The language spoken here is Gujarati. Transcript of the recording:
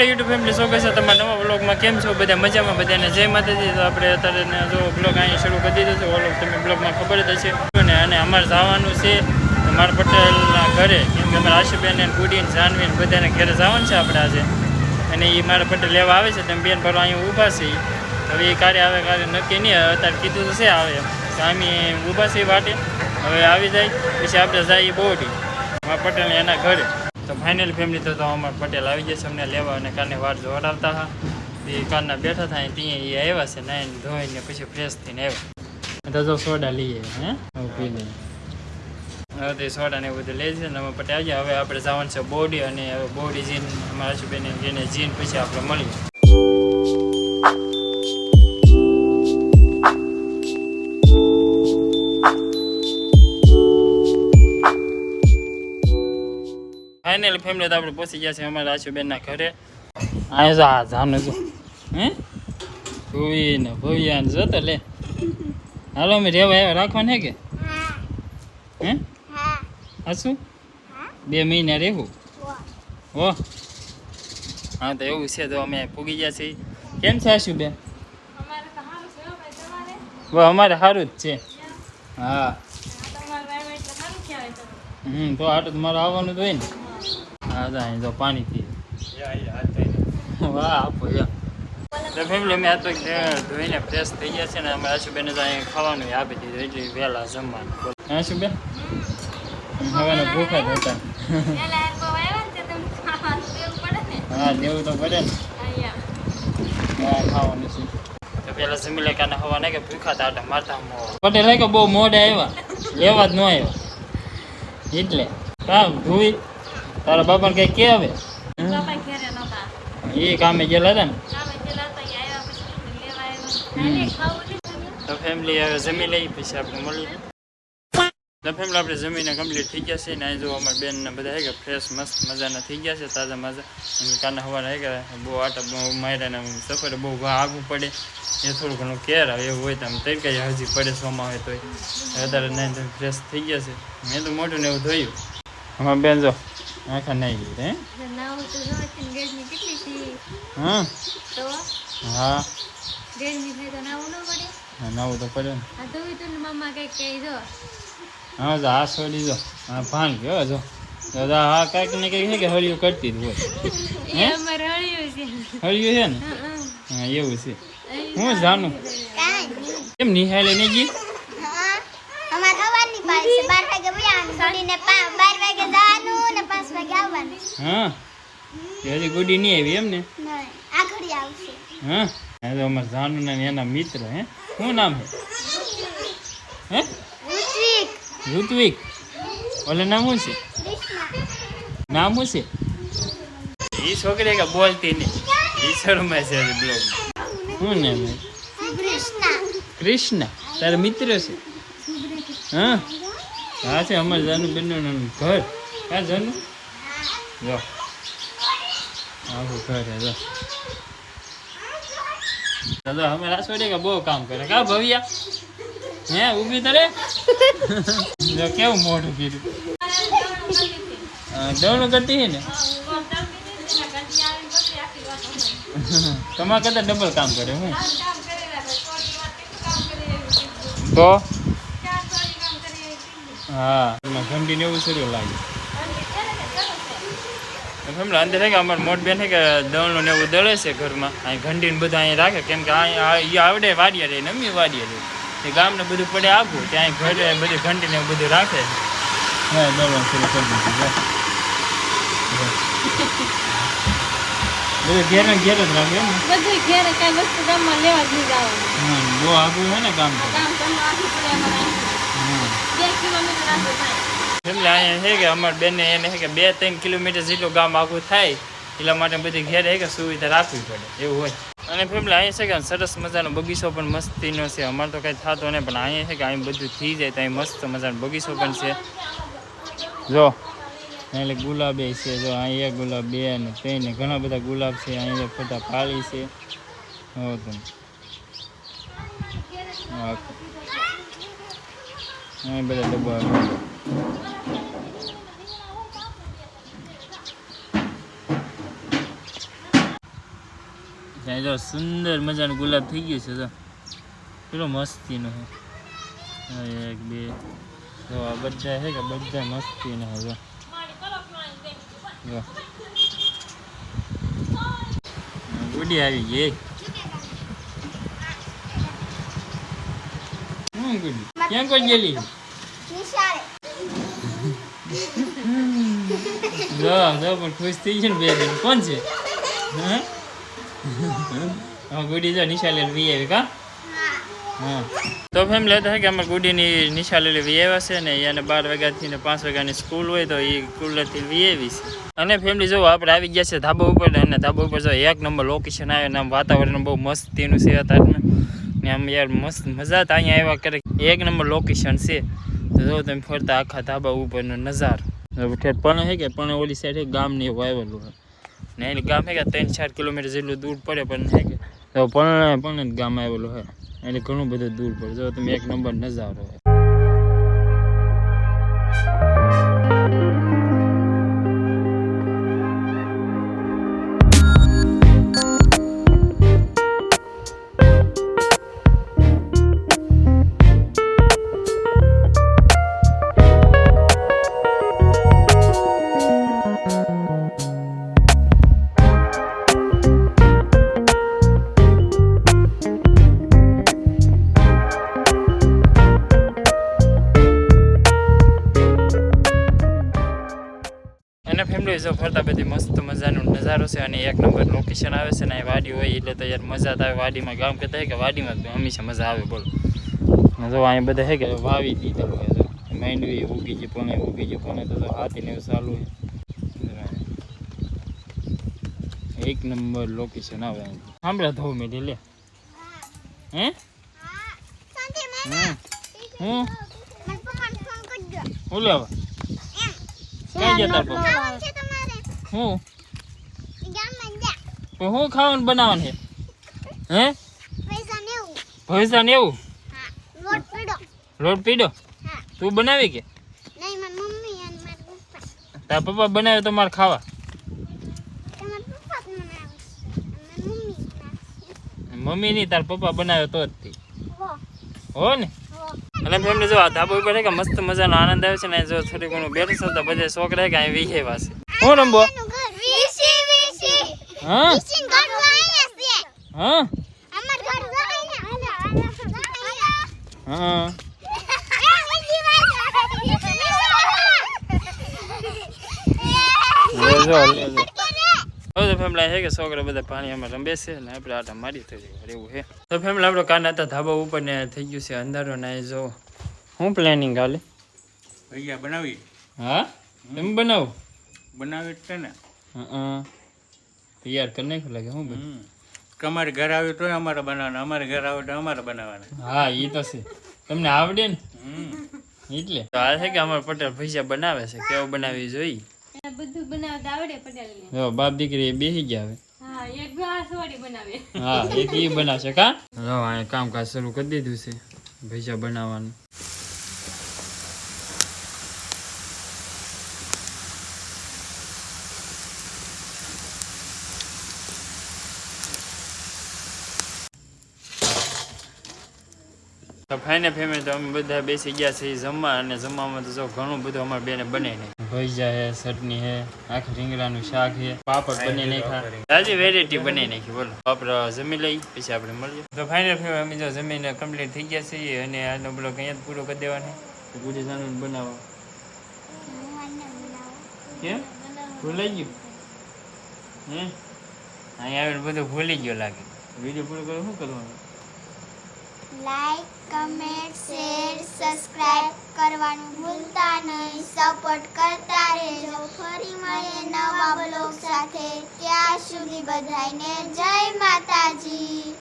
હેલો યુટ્યુબ ફેમિલી શું કહેશે તમારા નવા બ્લોગમાં કેમ છો બધા? મજામાં બધાને? જય માતાજી. તો આપણે અત્યારે જો બ્લોગ અહીં શરૂ કરી દીધો છે. ઓલો તમે બ્લોગમાં ખબર જ હશે. ને અને અમારે જવાનું છે મારા પટેલના ઘરે. કેમ કે અમારા આશુબેન અને ગુડી ને જાનવી બધાને ઘરે જવાનું છે આપણે આજે. અને એ મારા પટેલ લેવા આવે છે. તમે બેન ભરવા અહીંયા ઊભા છે. હવે એ કાર્ય આવે કાર્ય નક્કી નહીં. અત્યારે કીધું તો છે આવે. તો ઊભા છે વાટે. હવે આવી જાય. પછી આપણે જઈએ બોડી. મારા પટેલ એના ઘરે. તો ફાઇનલ ફેમિલી તો તો પટેલ આવી જશે અમને લેવા અને કાને વાર જોડાવતા હતા. એ કારના બેઠા થાય ત્યાં એ આવ્યા છે નાઈને ધોઈને પછી ફ્રેશ થઈને આવ્યા. તો જો સોડા લઈએ હે. હવે પી લઈએ હવે તો એ સોડા ને બધું લે છે ને અમે પટેલ આવી હવે આપણે જવાનું છે બોડી અને હવે બોડી જીન અમારા આશુબેન જેને જીન પછી આપણે મળીએ. ફેમિલી તો આપણે પહોંચી ગયા છે અમારા આશુબેનના ઘરે. અહીંયા જો આ જાનું જો. હે? ભૂવી ભૂવિયાને ભૂવિયા ને લે. હાલો અમે રહેવા આવ્યા રાખવાને કે? હે. હાશું બે મહિના રહેવું? હો. હા. તો એવું છે તો અમે પૂગી ગયા છીએ. કેમ છે આશુબેન અમારે સારું જ છે. હા. હમ તો આટલું તમારે આવવાનું તો હોય ને. હા તો જો પાણી પી વાહ આપો તો ફેમિલી અમે આ તો ધોઈને ફ્રેશ થઈ ગયા છે ને અમારે આશુબેને તો અહીં ખાવાનું આપી દીધું એટલે વહેલા જમવાનું. આશુબેન? હવાના ભૂખા જ હતા. હા દેવું તો પડે ને. હા ખાવાનું છે. તો પેલા જમી લે કાને હવા કે ભૂખા તા આટા મારતા પટેલ કે બહુ મોડે આવ્યા. લેવા જ ન આવ્યા. એટલે કામ ધોઈ. તારા બાપાને કઈ કે આવે એ કામે ગયેલા હતા ને? તો ફેમિલી હવે જમી લઈ પછી આપણે મળીએ. તો ફેમિલી આપણે જમીને કમ્પ્લીટ થઈ ગયા છે ને અહીં જો અમારા બેન ને બધા હે કે ફ્રેશ મસ્ત મજાના થઈ ગયા છે તાજા મજા. કાના હવાના હે કે બહુ આટા બહુ માર્યા ને સફરે બહુ આગું પડે. એ થોડું ઘણું કેર આવે એવું હોય તો આમ તડકા હજી પડે સોમાં હોય તોય. વધારે નહીં ફ્રેશ થઈ ગયા છે. મેં તો મોઢું ને એવું ધોયું. અમારા બેન જો આખા નહીં ગયું હે. હા. હા હા, નવું તો પડે ને. હા જો. આ છોડી દો હા ભાન ગયો જો. દાદા હા કાંઈક ને કંઈક છે કે હળિયું કરતી જ હોય. હળિયું છે. ને? હા એવું છે. હું જાણું. કેમ નિહાળે નહીં ગઈ? અમાર હવાની પાસે બાર વાગે વયાનું ઘડીને પા- હા. હજી ગુડી નહીં આવી એમ ને હા. હા તો અમારે જાનુ ને એના મિત્ર હે? શું નામ છે? હે? ઋત્વિક. ઋત્વિક ઓલે નામ શું છે? નામ શું છે? એ છોકરી કે બોલતી નહીં. એ શરમાય છે બ્લોગ શું નામ છે? કૃષ્ણ. કૃષ્ણ તારા મિત્ર છે? હા? હા છે અમારે જાનુ બેનનું ઘર. હા જાનુ? જો જો તો અમે રાસોડી કે બહુ કામ કરે કા ભવ્યા હે ઊભી તરે જો કેવું મોઢું કીધું દવણું કરતી હે ને તમારે કરતા ડબલ કામ કરે હું તો હા ઘંટી ને એવું શરૂ લાગે ફેમિલી અંદર છે કે અમારે મોટ બેન છે કે દળનું ને એવું દળે છે ઘરમાં. અહીં ઘંટી ને બધું અહીં રાખે. કેમ કે અહીં આ- ઈ આવડે વાડિયા રહે નમી વાડિયા રહે. એ ગામને બધું પડે આખું ત્યાં ઘરે બધી ઘંટી ને એવું બધું રાખે. હા દળવાનું શરૂ કરી દીધું જો. જો. બધું ઘેર ને ઘેર જ રાખે એમ ને? બધું ઘેરે કઈ વસ્તુ ગામમાં લેવા જ નહીં જવાનું. હા બહુ આગું છે ને કામ તો. ગામ તમને આખું પડે અમારે હા. બે કિલોમીટર આખું થાય. એટલે અહીંયા છે કે અમારે બેને એને છે કે બે ત્રણ કિલોમીટર જેટલું ગામ આખું થાય એટલા માટે બધી ઘેર છે કે સુવિધા રાખવી પડે, એવું હોય. અને ફેમિલી, અહીંયા છે કે સરસ મજાનો બગીચો પણ મસ્તીનો છે. અમારે તો કંઈ થતો નહીં, પણ અહીંયા છે કે અહીં બધું થઈ જાય તો અહીં મસ્ત મજાનો બગીચો પણ છે. જો એટલે ગુલાબે છે, જો અહીં એક ગુલાબ બે ને ત્રણ ને ઘણા બધા ગુલાબ છે, અહીંયા બધા પાળી છે. હો. તમે. અહીં બધા ડબ્બા. ત્યાં જો સુંદર મજાનું ગુલાબ થઈ ગયું છે તો પેલો મસ્તીનો છે. એક, બે. જો, આ બધા છે કે બધા મસ્તીનો છે, જો. ગુડી આવી ગઈ. ક્યાં કોઈ ગયેલી? જો પણ ખુશ થઈ છે ને બે દિન કોણ છે? હા? હા. ગુડી જો નિશાલેલ વી આવી કા? હા. તો ફેમ લેતા કે અમારે ગુડીની નિશાલેલી વી આવ્યા છે ને એને બાર વાગ્યાથી ને પાંચ વાગ્યાની સ્કૂલ હોય તો એ કુલરથી વી આવી છે. અને ફેમિલી જો આપણે આવી ગયા છે ધાબા ઉપર અને ધાબા ઉપર જો એક નંબર લોકેશન આવે ને આમ વાતાવરણ બહુ મસ્તીનું છે અત્યારે ને આમ યાર મસ્ત મજા તો અહીંયા આવ્યા કરે. એક નંબર લોકેશન છે. તો જો તમે ફરતા આખા ધાબા ઉપરનો નજારો. હવે પણ હે કે પણ ઓલી સાઈડ ગામની ગામ ને એવું આવેલું હે. ને એટલે ગામ હે કે ત્રણ ચાર કિલોમીટર જેટલું દૂર પડે પણ હે કે. પણ પણ ગામ આવેલું હે. એટલે ઘણું બધું દૂર પડે. જો તમે એક નંબર નજારો હે. ફેમિલી જો ફરતા બધી મસ્ત મજાનો નજારો છે અને એક નંબર લોકેશન આવે છે ને એ વાડી હોય એટલે તો યાર મજા આવે. વાડીમાં ગામ કહેતા કે વાડીમાં જ હંમેશા મજા આવે બોલો. જો અહીંયા બધા હે કે વાવી દીધેલું જો. માંડવી ઉગી છે પણ ઉગી છે પણ તો જો હાથી ને એવું ચાલુ છે. એક નંબર લોકેશન આવે સાંભળ્યા ધો મેળી લે. હે? હા મેં ઓલે હવે જતા તમારે. હું? હું ખાવાનું બનાવવાનું છે? હે? ભવિષ્ય ને એવું. લોટ પીડો. તું બનાવી કે? તારા પપ્પા બનાવે તો મારે ખાવા. મમ્મી નહીં તારા પપ્પા બનાવે તો જ હો ને? અને ફેમિલી જો આ ધાબા ઉપર કે મસ્ત મજાનો આનંદ આવે છે ને જો થોડી ઘણું બેઠું છે તો બધા છોકરા કે અહીં વીહે વાસે હું રમબો એનું વીસી વીસી હા હા હા લેજો હવે તો ફેમલા છે કે છોકરા બધા પાણીમાં રમે છે ને આપણે આટા મારી થઈ જાય એવું છે તો ફેમલા આપણો કાન હતા ધાબા ઉપર ને થઈ ગયું છે અંધારો ના જો. હું પ્લાનિંગ હાલે? ભૈયા બનાવી હા? એમ બનાવો? બનાવી છે ને. હા તૈયાર કરી નાખ્યું લાગે હું બધું તમારે ઘર આવ્યો તોય અમારે બનાવવાના અમારે ઘર આવે તો અમારે બનાવવાના. હા એ તો છે. તમને આવડે ને. એટલે. તો આ છે કે અમારે પટેલ ભૈયા બનાવે છે કેવું બનાવી જોઈએ? બધું બનાવતા આવડે પટેલ ને બાપ દીકરી બેસી ગયા હવે. હા એક ગ્લાસ વાળી બનાવે. હા એક ઈ બનાવશે કા? જો કામકાજ શરૂ કરી દીધું છે ભૈયા બનાવવાનું. તો ફાઈને ફેમિલી તો અમે બધા બેસી ગયા છીએ જમવા અને જમવામાં તો જો ઘણું બધું અમારે બેને બને નહીં. ભજીયા હે ચટણી હે આખી રીંગણાનું શાક હે પાપડ બની નાખ્યા. તાજી વેરાયટી બની નાખી બોલો. આપણે જમી લઈ પછી આપણે મળીએ. તો ફાઇનલ ફેમિલી અમે જો જમીને કમ્પ્લીટ થઈ ગયા છીએ અને આનો બ્લોગ અહીંયા જ પૂરો કરી દેવાનો. ગુડી જાનું બનાવો. કેમ ભૂલાઈ ગયું? હે? અહીંયા આવીને બધું ભૂલી ગયો લાગે. વીડિયો પૂરો કરો શું કરવાનું? લાઈક કમેન્ટ શેર સબસ્ક્રાઇબ કરવાનું ભૂલતા નહીં. સપોર્ટ કરતા રહેજો. ફરી મળે નવા બ્લોગ સાથે. ત્યાં સુધી બધાને જય માતાજી.